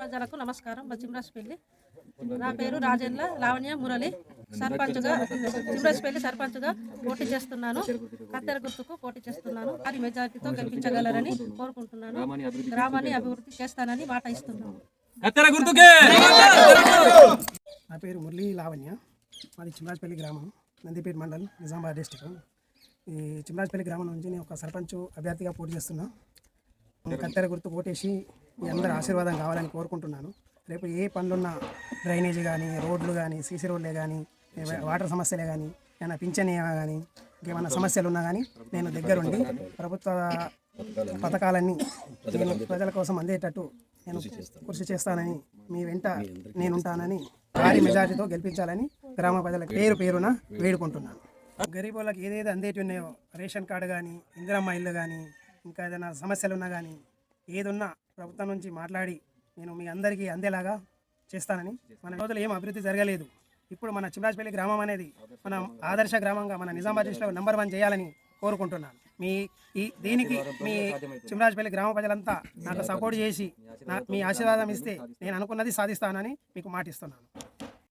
ప్రజలకు నమస్కారం. మా చిమ్రాజ్పల్లి నా పేరు రాజేంద్ర లావణ్య మురళి. సర్పంచ్గా చిమ్రాజ్పల్లి సర్పంచ్గా పోటీ చేస్తున్నాను. కత్తెర గుర్తుకు పోటీ చేస్తున్నాను. అది మెజారిటీతో గెలిపించగలరని కోరుకుంటున్నాను. గ్రామాన్ని అభివృద్ధి చేస్తానని మాట ఇస్తున్నాను. నా పేరు మురళీ లావణ్య. మాది చిమ్రాజ్పల్లి గ్రామం. నందిపేట మండల్ నిజామాబాద్ డిస్టిక్. ఈ చిమ్రాజ్పల్లి గ్రామం నుంచి నేను ఒక సర్పంచ్ అభ్యర్థిగా పోటీ చేస్తున్నా. కత్తెర గుర్తు ఓటేసి మీ అందరి ఆశీర్వాదం కావాలని కోరుకుంటున్నాను. రేపు ఏ పనులున్నా డ్రైనేజీ కానీ రోడ్లు కానీ సీసీ రోడ్లే కానీ వాటర్ సమస్యలే కానీ ఏమైనా పింఛన్ కానీ ఇంకేమైనా సమస్యలు ఉన్నా కానీ నేను దగ్గరుండి ప్రభుత్వ పథకాలన్నీ నేను ప్రజల కోసం అందేటట్టు నేను కృషి చేస్తానని మీ వెంట నేనుంటానని భారీ మెజార్టీతో గెలిపించాలని గ్రామ ప్రజలకు పేరు పేరున వేడుకుంటున్నాను. గరీబ్ వాళ్ళకి ఏదైతే అందేటి ఉన్నాయో రేషన్ కార్డు కానీ ఇందిరమ్మ ఇల్లు కానీ ఇంకా ఏదైనా సమస్యలు ఉన్నా కానీ ఏదున్నా ప్రభుత్వం నుంచి మాట్లాడి నేను మీ అందరికీ అందేలాగా చేస్తానని. మన రోజులు ఏం అభివృద్ధి జరగలేదు. ఇప్పుడు మన చిమ్రాజ్పల్లి గ్రామం అనేది మన ఆదర్శ గ్రామంగా మన నిజామాబాద్ డిస్ట్రిక్ట్లో నెంబర్ వన్ చేయాలని కోరుకుంటున్నాను. మీ ఈ దీనికి మీ చిమ్రాజ్పల్లి గ్రామ ప్రజలంతా నాకు సపోర్ట్ చేసి నా మీ ఆశీర్వాదం ఇస్తే నేను అనుకున్నది సాధిస్తానని మీకు మాటిస్తున్నాను.